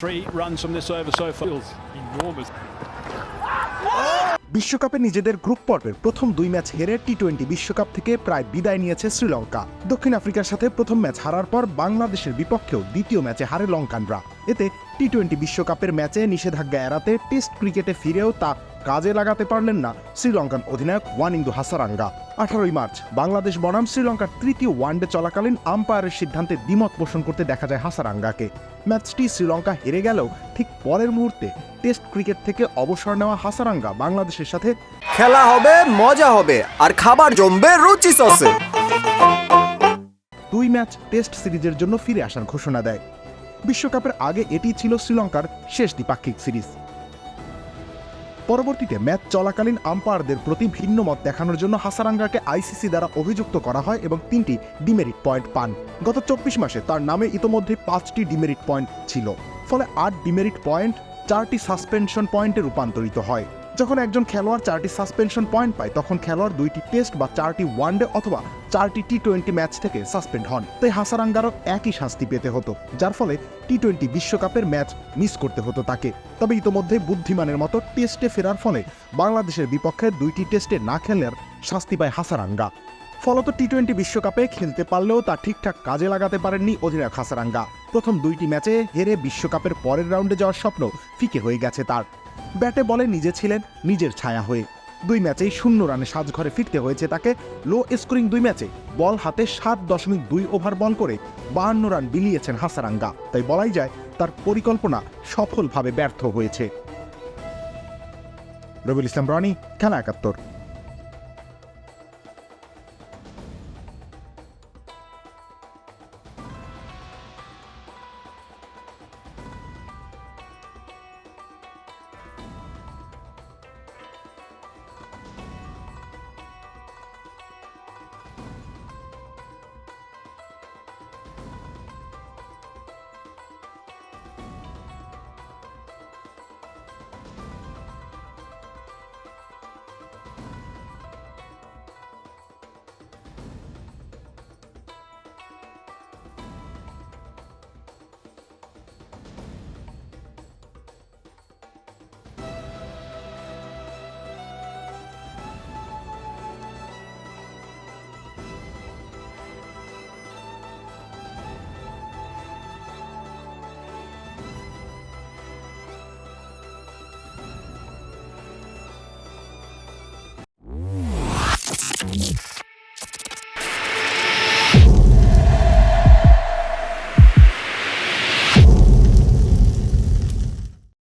Three runs from this over so far. Feels enormous. বিশ্বকাপে নিজেদের group পর্বের প্রথম দুই ম্যাচ হেরে টি টোয়েন্টি বিশ্বকাপ থেকে প্রায় বিদায় নিয়েছে শ্রীলঙ্কা দক্ষিণ আফ্রিকার সাথে প্রথম ম্যাচ হারার পর বাংলাদেশের বিপক্ষেও দ্বিতীয় ম্যাচে হারে লঙ্কানরা এতে টি টোয়েন্টি বিশ্বকাপের ম্যাচে নিষেধাজ্ঞা এড়াতে টেস্ট ক্রিকেটে ফিরেও তা কাজে লাগাতে পারলেন না শ্রীলঙ্কান অধিনায়ক ওয়ানিন্দু হাসারাঙ্গা। আঠারোই মার্চ বাংলাদেশ বনাম শ্রীলঙ্কার তৃতীয় ওয়ানডে চলাকালীন আম্পায়ারের সিদ্ধান্তে দ্বিমত পোষণ করতে দেখা যায় হাসারাঙ্গাকে। ম্যাচটি শ্রীলঙ্কা হেরে গেলেও ঠিক পরের মুহূর্তে টেস্ট ক্রিকেট থেকে অবসর নেওয়া হাসারাঙ্গা বাংলাদেশের সাথে খেলা হবে মজা হবে আর খাবার জমবে রুচি সসে। দুই ম্যাচ টেস্ট সিরিজের জন্য ফিরে আসার ঘোষণা দেয়। বিশ্বকাপের আগে এটি ছিল শ্রীলঙ্কার শেষ দ্বিপাক্ষিক সিরিজ। পরবর্তীতে ম্যাচ চলাকালীন আম্পায়ারদের প্রতি ভিন্ন মত দেখানোর জন্য হাসারাঙ্গাকে আইসিসি দ্বারা অভিযুক্ত করা হয় এবং তিনটি ডিমেরিট পয়েন্ট পান। গত চব্বিশ মাসে তার নামে ইতোমধ্যে পাঁচটি ডিমেরিট পয়েন্ট ছিল। ফলে আট ডিমেরিট পয়েন্ট, চারটি সাসপেনশন পয়েন্টে রূপান্তরিত হয়। যখন একজন খেলোয়াড় চারটি সাসপেনশন পয়েন্ট পায়, তখন খেলোয়াড় দুইটি টেস্ট বা চারটি ওয়ানডে অথবা চারটি টি টোয়েন্টি ম্যাচ থেকে সাসপেন্ড হন। তাই হাসারাঙ্গারও একই শাস্তি পেতে হতো, যার ফলে টি টোয়েন্টি বিশ্বকাপের ম্যাচ মিস করতে হতো তাকে। তবে ইতোমধ্যে বুদ্ধিমানের মতো টেস্টে ফেরার ফলে বাংলাদেশের বিপক্ষে দুইটি টেস্টে না খেলার শাস্তি পায় হাসারাঙ্গা। ফলত টি টোয়েন্টি বিশ্বকাপে খেলতে পারলেও তা ঠিকঠাক কাজে লাগাতে পারেননি অধিনায়ক হাসারাঙ্গা। প্রথম দুইটি ম্যাচে হেরে বিশ্বকাপের পরের রাউন্ডে যাওয়ার স্বপ্ন ফিকে হয়ে গেছে তার। ব্যাটে বলে নিজে ছিলেন নিজের ছায়া হয়ে। দুই ম্যাচেই শূন্য রানে সাজঘরে ফিরতে হয়েছে তাকে। লো স্কোরিং দুই ম্যাচে বল হাতে সাত দশমিক দুই ওভার বল করে বাহান্ন রান বিলিয়েছেন হাসারাঙ্গা। তাই বলাই যায় তার পরিকল্পনা সফলভাবে ব্যর্থ হয়েছে। রবিউল ইসলাম রনি, খেলা একাত্তর।